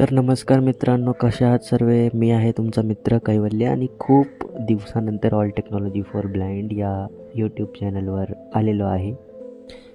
तर नमस्कार मित्रांनो कशा आहात सर्व? मी आहे तुमचा मित्र कैवल्य आणि खूप दिवसानंतर ऑल टेक्नॉलॉजी फॉर ब्लाइंड या यूट्यूब चॅनलवर आलेलो आहे.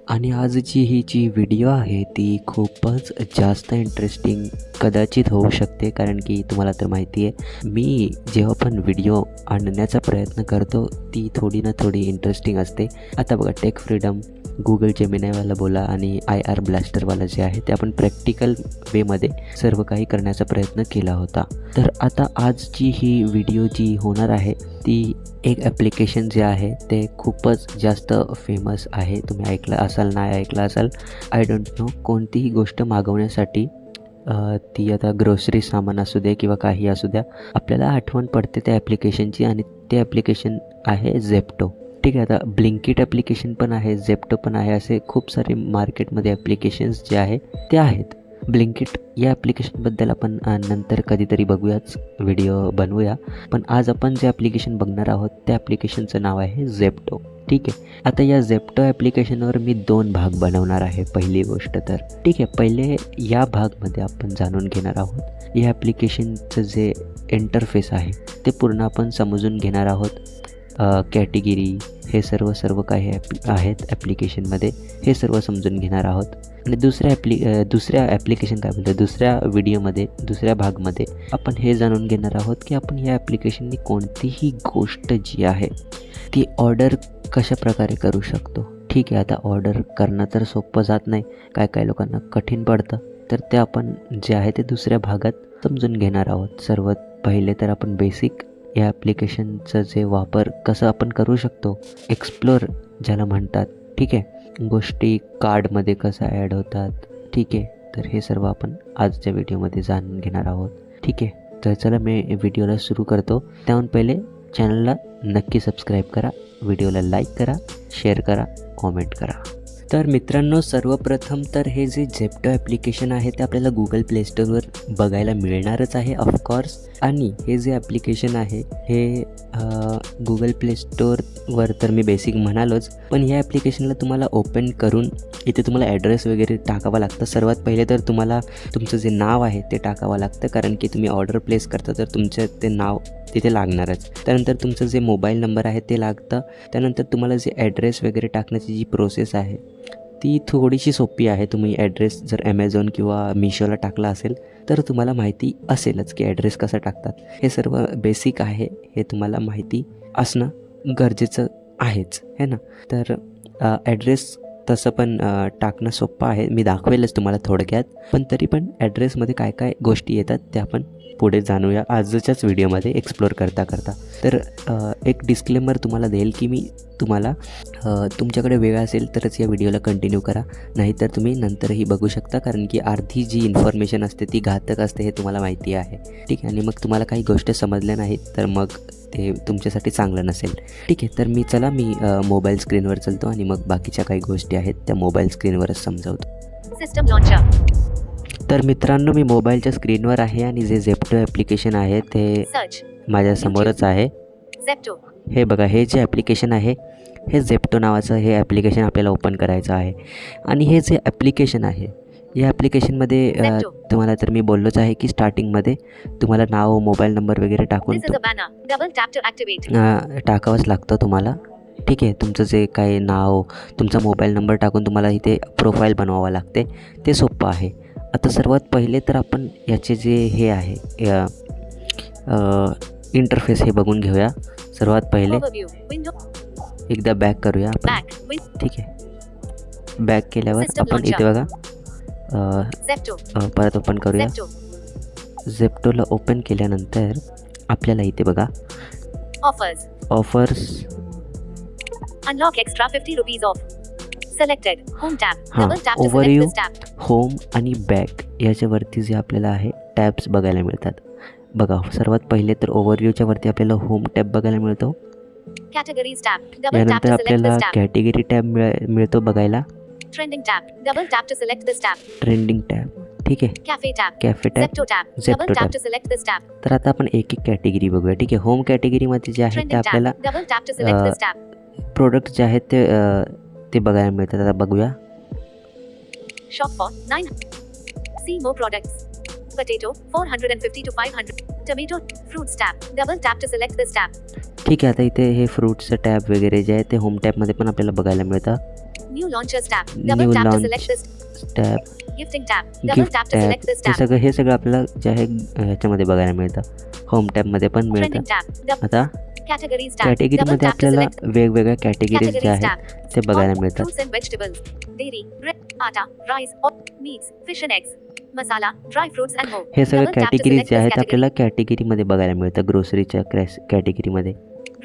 आणि आजची ही जी व्हिडिओ आहे ती खूपच जास्त इंटरेस्टिंग कदाचित होऊ शकते कारण की तुम्हाला तर माहिती आहे मी जेव्हा पण व्हिडिओ आणण्याचा प्रयत्न करतो ती थोडी ना थोडी इंटरेस्टिंग असते. आता बघा टेक फ्रीडम गुगल जेमिनायवाला बोला आणि आय आर ब्लॅस्टरवाला जे आहे ते आपण प्रॅक्टिकल वेमध्ये सर्व काही करण्याचा प्रयत्न केला होता. तर आता आजची ही व्हिडिओ जी होणार आहे ती एक ॲप्लिकेशन जे आहे ते खूपच जास्त फेमस आहे. तुम्ही ऐकलं असाल नाही ऐकलं असाल आय डोंट नो कोणतीही गोष्ट मागवण्यासाठी ती आता ग्रोसरी सामान असू दे किंवा काही असू द्या आपल्याला आठवण पडते त्या ॲप्लिकेशनची आणि ते ॲप्लिकेशन आहे झेप्टो ठीक आहे आता ब्लिंकिट ॲप्लिकेशन पण आहे झेप्टो पण आहे असे खूप सारे मार्केटमध्ये ॲप्लिकेशन्स जे आहे ते आहेत. ब्लिंकिट या ॲप्लिकेशनबद्दल आपण नंतर कधीतरी बघूयाच व्हिडिओ बनवूया. पण आज आपण जे ॲप्लिकेशन बघणार आहोत त्या ॲप्लिकेशनचं नाव आहे झेप्टो ठीक आहे आता या झेप्टो ॲप्लिकेशनवर मी दोन भाग बनवणार आहे पहिली गोष्ट तर. ठीक आहे पहिले या भागमध्ये आपण जाणून घेणार आहोत या ॲप्लिकेशनचं जे इंटरफेस आहे ते पूर्ण आपण समजून घेणार आहोत. कॅटेगिरी हे सर्व सर्व काही ॲप आहेत ॲप्लिकेशनमध्ये हे सर्व समजून घेणार आहोत. आणि दुसऱ्या ॲप्ली दुसऱ्या ॲप्लिकेशन काय बोलतो दुसऱ्या व्हिडिओमध्ये दुसऱ्या भागमध्ये आपण हे जाणून घेणार आहोत की आपण या ॲप्लिकेशननी कोणतीही गोष्ट जी आहे ती ऑर्डर कशा प्रकारे करू शकतो? ठीक आहे आता ऑर्डर करणं तर सोपं जात नाही. काय काय लोकांना कठीण पडतं. तर ते आपण जे आहे ते दुसऱ्या भागात समजून घेणार आहोत. सर्वात पहिले तर आपण बेसिक या ॲप्लिकेशनचं जे वापर कसं आपण करू शकतो एक्सप्लोर ज्याला म्हणतात ठीक आहे? गोष्टी कार्डमध्ये कसं ॲड होतात ठीक आहे? तर हे सर्व आपण आजच्या व्हिडिओमध्ये जाणून घेणार आहोत ठीक आहे? तर चला मी व्हिडिओला सुरू करतो. त्याहून पहिले चॅनलला नक्की सबस्क्राईब करा व्हिडिओला लाईक करा शेअर करा कॉमेंट करा. तर मित्रांनो सर्वप्रथम तर हे जे झेप्टो ॲप्लिकेशन आहे ते आपल्याला गुगल प्ले स्टोअरवर बघायला मिळणारच आहे ऑफकोर्स आणि हे जे ॲप्लिकेशन आहे हे गुगल प्ले स्टोअरवर तर मी बेसिक म्हणालोच पण ह्या ॲप्लिकेशनला तुम्हाला ओपन करून इथे तुम्हाला ॲड्रेस वगैरे टाकावा लागतं. सर्वात पहिले तर तुम्हाला तुमचं जे नाव आहे ते टाकावं लागतं कारण की तुम्ही ऑर्डर प्लेस करता तर तुमचं ते नाव तिथे लागणारच. त्यानंतर तुमचं जे मोबाईल नंबर आहे ते लागतं. त्यानंतर तुम्हाला जे ॲड्रेस वगैरे टाकण्याची जी प्रोसेस आहे ती थोडीशी सोपी आहे. तुम्ही ॲड्रेस जर ॲमेझॉन किंवा मिशोला टाकला असेल तर तुम्हाला माहिती असेलच की ॲड्रेस कसा टाकतात. हे सर्व बेसिक आहे हे तुम्हाला माहिती असणं गरजेचं आहेच है ना? तर ॲड्रेस तसं पण टाकणं सोपं आहे. मी दाखवेलच तुम्हाला थोडक्यात. पण तरी पण ॲड्रेसमध्ये काय काय गोष्टी येतात त्या आपण पुढे जाणूया आजच्याच व्हिडिओमध्ये एक्सप्लोर करता करता. तर एक डिस्क्लेमर तुम्हाला देईल की मी तुम्हाला तुमच्याकडे वेळ असेल तरच या व्हिडिओला कंटिन्यू करा. नाहीतर तुम्ही नंतरही बघू शकता कारण की अर्धी जी इन्फॉर्मेशन असते ती घातक असते हे तुम्हाला माहिती आहे. ठीक आहे? आणि मग तुम्हाला काही गोष्ट समजल्या नाहीत तर मग ते तुमच्यासाठी चांगलं नसेल. ठीक आहे? तर मी चला मी मोबाईल स्क्रीनवर चलतो आणि मग बाकीच्या काही गोष्टी आहेत त्या मोबाईल स्क्रीनवरच समजावतो. System launcher. तर मित्रांनो मी मोबाईलच्या स्क्रीनवर आहे आणि जे झेप्टो ॲप्लिकेशन आहे ते. माझ्यासमोरच आहे. हे बघा हे जे ॲप्लिकेशन आहे हे झेप्टो नावाचं हे ॲप्लिकेशन आपल्याला ओपन करायचं आहे. आणि हे जे ॲप्लिकेशन आहे या ॲप्लिकेशनमध्ये. तुम्हाला तर मी बोललोच आहे की स्टार्टिंगमध्ये तुम्हाला नाव मोबाईल नंबर वगैरे टाकून टाकावंच लागतं तुम्हाला. ठीक आहे तुमचं जे काही नाव तुमचा मोबाईल नंबर टाकून तुम्हाला इथे प्रोफाईल बनवावं लागते. ते सोपं आहे. आता सर्वात पहिले तर आपण याचे जे हे आहे इंटरफेस हे बघून घेऊया सर्वात पहिले. एकदा बॅक करूया आपण. ठीक आहे बॅक केल्यावर आपण इथे बघा परत ओपन करूया. झेप्टोला ओपन केल्यानंतर आपल्याला इथे बघा Offers. Offers Unlock extra 50 rupees off. Selected home tab हा ओव्हर यू होम आणि बॅक याच्यावरती जे आपल्याला आहे टॅब्स बघायला मिळतात. बघा सर्वात पहिले तर ओव्हरव्ह्यूच्या वरती आपल्याला होम टॅब बघायला मिळतो. यानंतर आपल्याला कॅटेगरी टॅब मिळतो बघायला. Trending tab double tab to select this tab trending tab ठीक आहे? Cafe tab cafe tab tab to tab select this tab तर आता आपण एक एक कॅटेगरी बघूया. ठीक आहे? होम कॅटेगरी मध्ये जे आहे ते आपल्याला प्रोडक्ट जे आहेत ते गोष्टी बघायला मिळतात. आता बघूया. शॉपबॉट नाईन सी मो product potato four hundred fifty two five hundred tomato fruit step double tap to select the step ठीक आहे आता इथे हे फ्रूट्सचं टॅप वगैरे जे आहे ते होम टॅपमध्ये पण आपल्याला बघायला मिळतं. New launchers tab. Double New tap to launch. select this. Tab Gifting tab. Double gift tap to tab select this हे tab. सगळं हे सगळं आपल्याला जे आहे ह्याच्यामध्ये बघायला मिळतं होम टॅबमध्ये पण Trending मिळतं आता. Double कॅटेगरीमध्ये आपल्याला वेगवेगळ्या कॅटेगरीज ज्या आहेत. ते बघायला मिळतात rice, oil, meats, fish and eggs. Masala, dry fruits and more. हे सगळं कॅटेगरीज select जे this आहेत. आपल्याला कॅटेगरीमध्ये बघायला मिळतं ग्रोसरीच्या कॅटेगरीमध्ये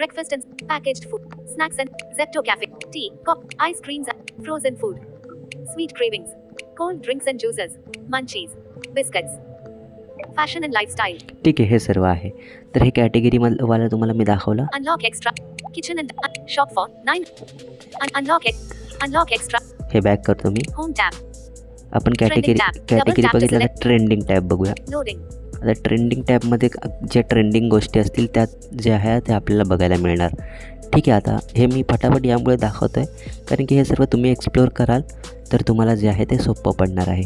Breakfast and packaged food, snacks and Zepto cafe, tea, cop, ice creams and frozen food, sweet cravings, cold drinks and juices, munchies, biscuits, fashion and lifestyle, ठीक आहे हे सर्व आहे तर हे कॅटेगरी वाला तुम्हाला मी दाखवलं unlock extra, kitchen and uh, shop for nine, un- unlock ex- unlock extra, हे बॅक करतो मी home tab, आपण कॅटेगरी कॅटेगरी बघितलं तर ट्रेंडिंग टॅब बघूया loading, आता ट्रेंडिंग टॅबमध्ये ज्या ट्रेंडिंग गोष्टी असतील त्या ज्या आहे त्या आपल्याला बघायला मिळणार. ठीक आहे आता हे मी फटाफट यामुळे दाखवतो आहे कारण की हे सर्व तुम्ही एक्सप्लोअर कराल तर तुम्हाला जे आहे ते सोपं पडणार आहे.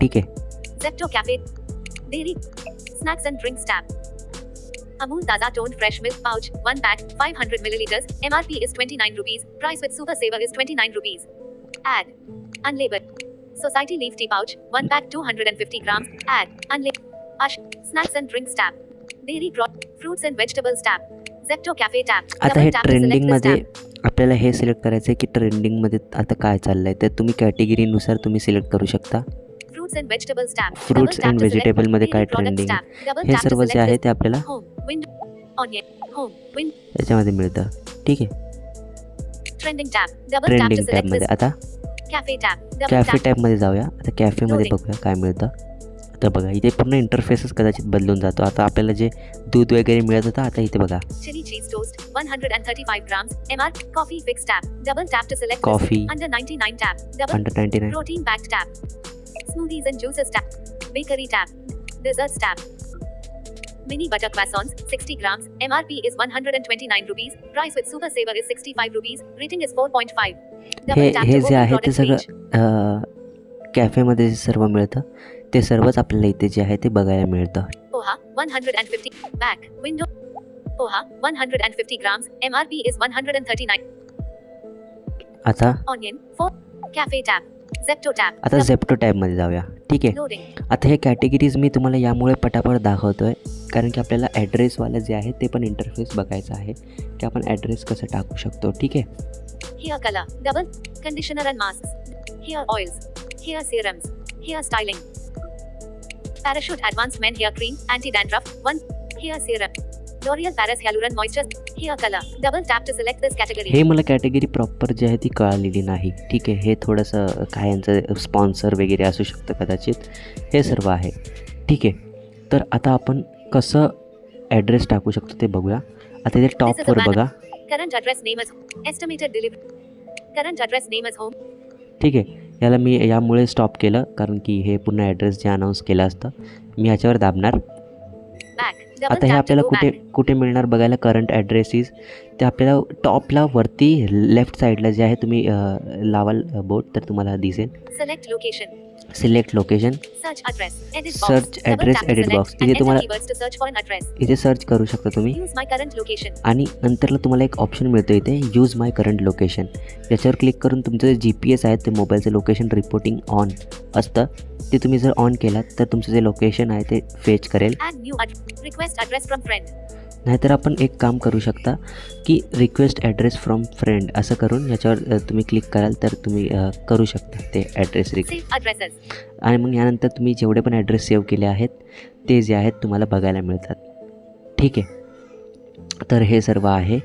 ठीक आहे? Unlabeled. Society leaf tea pouch, one pack 250 grams. Add. Unlabeled. Tab. Dairy product. Fruits and vegetables tab. Zepto cafe tab. आता Double हे tap to select this ट्रेंडिंगमध्ये. आपल्याला हे सिलेक्ट करायचं आहे की ट्रेंडिंगमध्ये आता काय चाललं आहे तर तुम्ही कॅटेगरीनुसार तुम्ही सिलेक्ट करू शकता Fruits and vegetables tab. Fruits Double tap and to select vegetable मध्ये काय. Double हे सर्व जे आहे ते आपल्याला home. Window. Onion. Home. Window. याच्यामध्ये मिळतं ठीक आहे ट्रेंडिंग टॅबमध्ये this. आता tab. Double cafe. टॅबमध्ये जाऊया आता कॅफेमध्ये. बघूया काय मिळतं आता बघा इथे पूर्ण इंटरफेसच कदाचित बदलून जातो आता आपल्याला जे दूध वगैरे मिळत होतं आता इथे बघा Chili cheese toast. 135 grams. MR. Coffee fix tab. Double tap to select this. Coffee Under 99 tab. Double. Under ninety nine Protein packed tab. Smoothies and juices tab. Bakery tab. Desserts tab. Mini butter croissants, 60 grams. MRP is 129 rupees. Price with Super Saver is 65 rupees. Rating is 4.5. हे Double tap हे to जे open आहे ते products सगळं page. अं, कॅफेमध्ये जे सर्व मिळतं ते सर्वच आपल्याला इथे जे आहे ते बघायला मिळतं Poha, 150. Back. Window. Poha, 150 grams. MRP is 139. आता Onion. 4. Cafe tab. Zepto tab. आता झेप्टो टॅबमध्ये जाऊया ठीक आहे. आता हे कॅटेगरीज मी तुम्हाला यामुळे पटापट दाखवतो आहे कारण की आपल्याला ॲड्रेसवालं जे आहे ते पण इंटरफेस बघायचं आहे की आपण ॲड्रेस कसं टाकू शकतो ठीक आहे Hair color. Double. Conditioner and masks. Hair oils. Hair serums. Hair styling. Parachute Advanced Men Hair Cream. Anti-dandruff. 1. Hair serum. L'Oreal Paris Hyaluron Moisture. Hair color. Double tap to select this category. हे मला category proper जी आहे ती कळालेली नाही ठीक आहे हे थोडंसं काय यांचं स्पॉन्सर वगैरे असू शकतं कदाचित हे सर्व आहे ठीक आहे तर आता आपण कसं ॲड्रेस टाकू शकतो ते बघूया आता इथे टॉपवर. बघा Current address name is estimated delivery. Current address name is home. ठीक आहे याला मी यामुळे स्टॉप केलं कारण की हे पुन्हा ॲड्रेस जे अनाऊन्स केलं असतं मी ह्याच्यावर दाबणार. आता हे आपल्याला कुठे. कुठे मिळणार बघायला? करंट ॲड्रेसीस ते आपल्याला टॉपला वरती लेफ्ट साईडला जे आहे तुम्ही लावाल बोट तर तुम्हाला दिसेल. Select location. Select location edit select box. and इथे तुम्हाला-. इथे सर्च करू शकता तुम्ही. आणि नंतरला तुम्हाला एक ऑप्शन मिळतो इथे. यूज माय करंट लोकेशन याच्यावर क्लिक करून तुमचं जे जी पी एस आहे ते मोबाईलचं लोकेशन रिपोर्टिंग ऑन असतं. ते तुम्ही जर ऑन केलात तर तुमचं जे लोकेशन आहे ते फेच करेल. नाहीतर आपण एक काम करू शकता की रिक्वेस्ट ॲड्रेस फ्रॉम फ्रेंड असं करून याच्यावर तुम्ही क्लिक कराल तर तुम्ही करू शकता ते ॲड्रेस रिक Save addresses. आणि मग यानंतर तुम्ही जेवढे पण ॲड्रेस सेव्ह केले आहेत ते जे आहेत तुम्हाला बघायला मिळतात. ठीक आहे? तर हे सर्व आहे.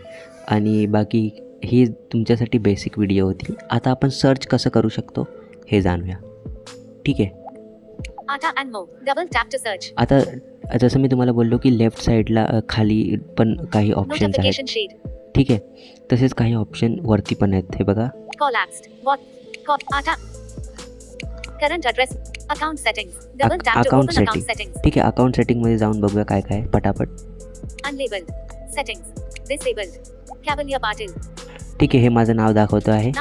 आणि बाकी ही तुमच्यासाठी बेसिक व्हिडिओ होती. आता आपण सर्च कसं करू शकतो हे जाणूया. ठीक आहे. आता जसं मी तुम्हाला बोललो की लेफ्ट साईडला खाली पण काही ऑप्शन शेड ठीक आहे. तसेच काही ऑप्शन वरती पण आहेत. हे बघा. कॉल सेटिंग ठीक आहे. अकाऊंट सेटिंगमध्ये जाऊन बघूया काय काय पटापट. ठीक आहे. हे माझं नाव दाखवतो आहे.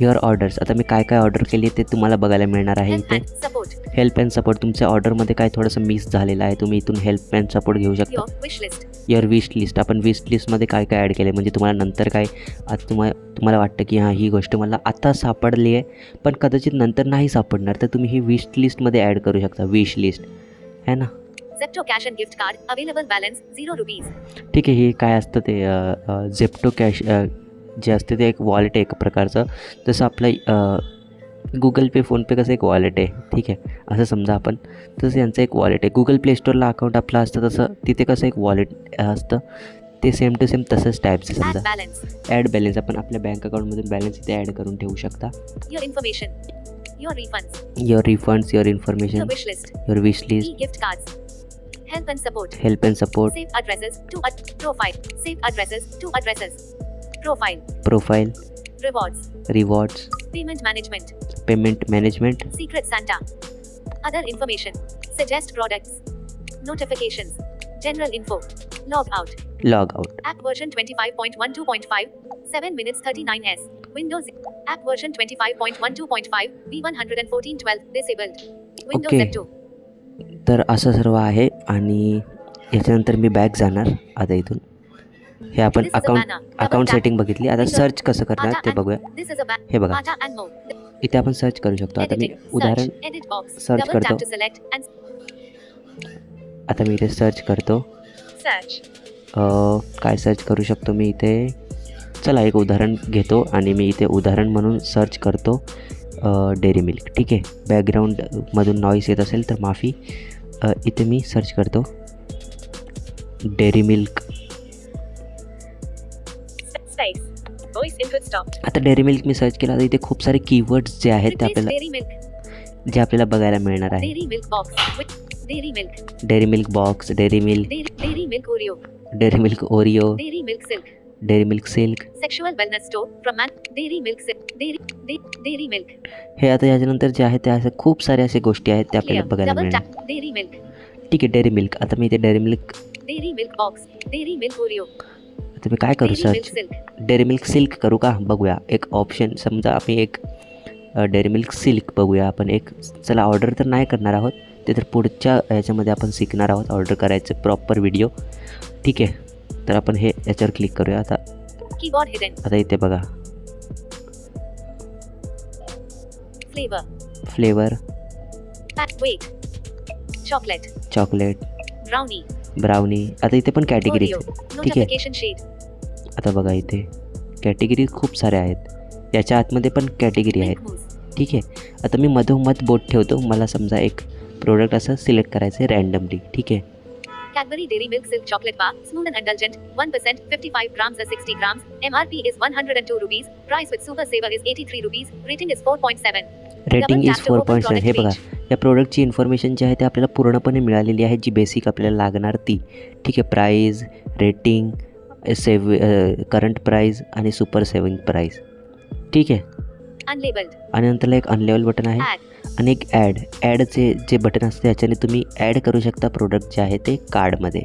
9 3. Your orders. युअर ऑर्डर्स आता मी काय काय ऑर्डर केली ते तुम्हाला बघायला मिळणार आहे इथे. हेल्प अँड सपोर्ट तुमच्या ऑर्डरमध्ये काय थोडंसं मिस झालेलं आहे तुम्ही इथून हेल्प अँड सपोर्ट घेऊ शकता. युअर विश लिस्ट आपण विश लिस्टमध्ये काय काय ॲड केलं म्हणजे तुम्हाला नंतर काय आता तुम्हाला तुम्हाला वाटतं की हां ही गोष्ट मला आता सापडली आहे पण कदाचित नंतर नाही सापडणार तर तुम्ही ही विश लिस्टमध्ये ॲड करू शकता विश लिस्ट है ना Zepto cash and gift card. Available balance zero rupees. ठीक आहे हे काय असतं ते झेप्टो कॅश जे असते ते एक वॉलेट आहे एक प्रकारचं जसं आपलं गुगल पे फोनपे कसं एक वॉलेट आहे ठीक आहे असं समजा आपण तसं यांचं एक वॉलेट आहे गुगल प्ले स्टोअरला अकाउंट आपलं असतं तसं तिथे कसं एक वॉलेट असतं ते सेम टू सेम तसंच टाईपचं समजा. ॲड बॅलन्स आपण आपल्या बँक अकाउंटमधून बॅलन्स इथे ॲड करून ठेवू शकता refunds. Your refunds your information. Your wish list E-gift cards. Help and support. Help and support Save addresses to ad- profile. Save addresses to addresses. Profile. Profile Rewards. Rewards Payment management. Payment management Secret Santa. Other information. Suggest products. Notifications. General info. Log out. Log out App version 25.12.5. 7 minutes 39s. Windows. App version 25.12.5. V11412. Disabled. Windows Okay. F2. तर असं सर्व आहे आणि याच्यानंतर मी back जाणार आता इथून हे आपण अकाउंट अकाउंट. सेटिंग बघितली. आता. सर्च कसं करणार ते बघूया. हे बघा. इथे आपण सर्च करू शकतो. आता मी. उदाहरण Double करतो. आता मी इथे सर्च करतो. काय सर्च करू शकतो मी इथे? चला एक उदाहरण घेतो आणि मी इथे उदाहरण म्हणून सर्च करतो. डेअरी मिल्क ठीक आहे? बॅकग्राऊंडमधून नॉईस येत असेल तर माफी. इथे मी सर्च करतो. डेअरी मिल्क आता डेअरी मिल्क मी सर्च केला तर इथे खूप सारे कीवर्ड्स जे आहेत ते आपल्याला. जे आपल्याला बघायला मिळणार आहे. Dairy Milk box Dairy Milk dairy milk Oreo. Dairy Milk Oreo Dairy milk silk. Dairy Milk Silk store from man. Dairy milk silk. Dairy, da- dairy milk. हे आता याच्यानंतर जे आहे ते असे खूप सारे असे गोष्टी आहेत ते आपल्याला. बघायला मिळणार. Dairy milk. ठीक आहे डेअरी मिल्क आता मी इथे Dairy Milk Dairy milk box. Dairy milk Oreo. मी काय करू सर्च. डेअरी मिल्क सिल्क करू का बघूया एक ऑप्शन समजा आम्ही एक डेअरी मिल्क सिल्क बघूया आपण एक चला ऑर्डर तर नाही करणार आहोत ते तर पुढच्या याच्यामध्ये आपण शिकणार आहोत ऑर्डर करायचं प्रॉपर व्हिडिओ ठीक आहे तर आपण हे याच्यावर क्लिक करूया आता. आता इथे बघा. Flavour. Chocolate. Chocolate Brownie. Brownie आता इथे पण कॅटेगरीज. ठीक आहे. आता बघा इथे कॅटेगरी खूप साऱ्या आहेत याच्या आतमध्ये पण कॅटेगरी आहेत. ठीक आहे आता मी मधोमध बोट ठेवतो मला समजा एक प्रोडक्ट असं सिलेक्ट करायचं आहे रॅन्डमली ठीक आहे Cadbury Dairy Milk Silk Chocolate Bar, smooth and indulgent, 1%, 55 grams or 60 grams. MRP is 102 rupees. Price with Super Saver is 83 rupees. Rating is 4.7. Rating Double is tap to four open point seven हे product बघा. या प्रोडक्टची information जी आहे ते आपल्याला पूर्णपणे मिळालेली आहे जी बेसिक आपल्याला लागणार ती. ठीक आहे price rating save current price आणि सुपर सेविंग प्राईज ठीक आहे. आणि नंतरला एक अनलेवल बटन आहे. अनेक आणि एक ॲड ॲडचे जे बटन असते त्याच्याने तुम्ही ॲड करू शकता प्रोडक्ट जे आहे ते कार्डमध्ये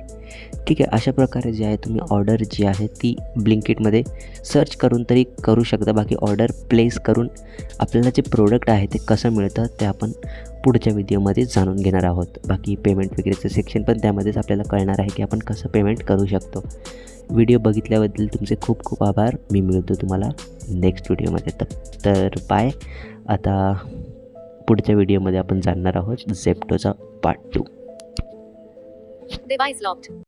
ठीक आहे अशा प्रकारे जे आहे तुम्ही ऑर्डर जी आहे ती ब्लिंकिटमध्ये सर्च करून तरी करू शकता. बाकी ऑर्डर प्लेस करून आपल्याला जे प्रोडक्ट आहे ते कसं मिळतं ते आपण पुढच्या व्हिडिओमध्ये जाणून घेणार आहोत. बाकी पेमेंट वगैरेचं सेक्शन पण त्यामध्येच आपल्याला कळणार आहे की आपण कसं पेमेंट करू शकतो. व्हिडिओ बघितल्याबद्दल तुमचे खूप खूप आभार. मी मिळतो तुम्हाला नेक्स्ट व्हिडिओमध्ये तर तर बाय आता पुढच्या व्हिडिओमध्ये आपण जाणणार आहोत झेप्टोचा पार्ट टू Device.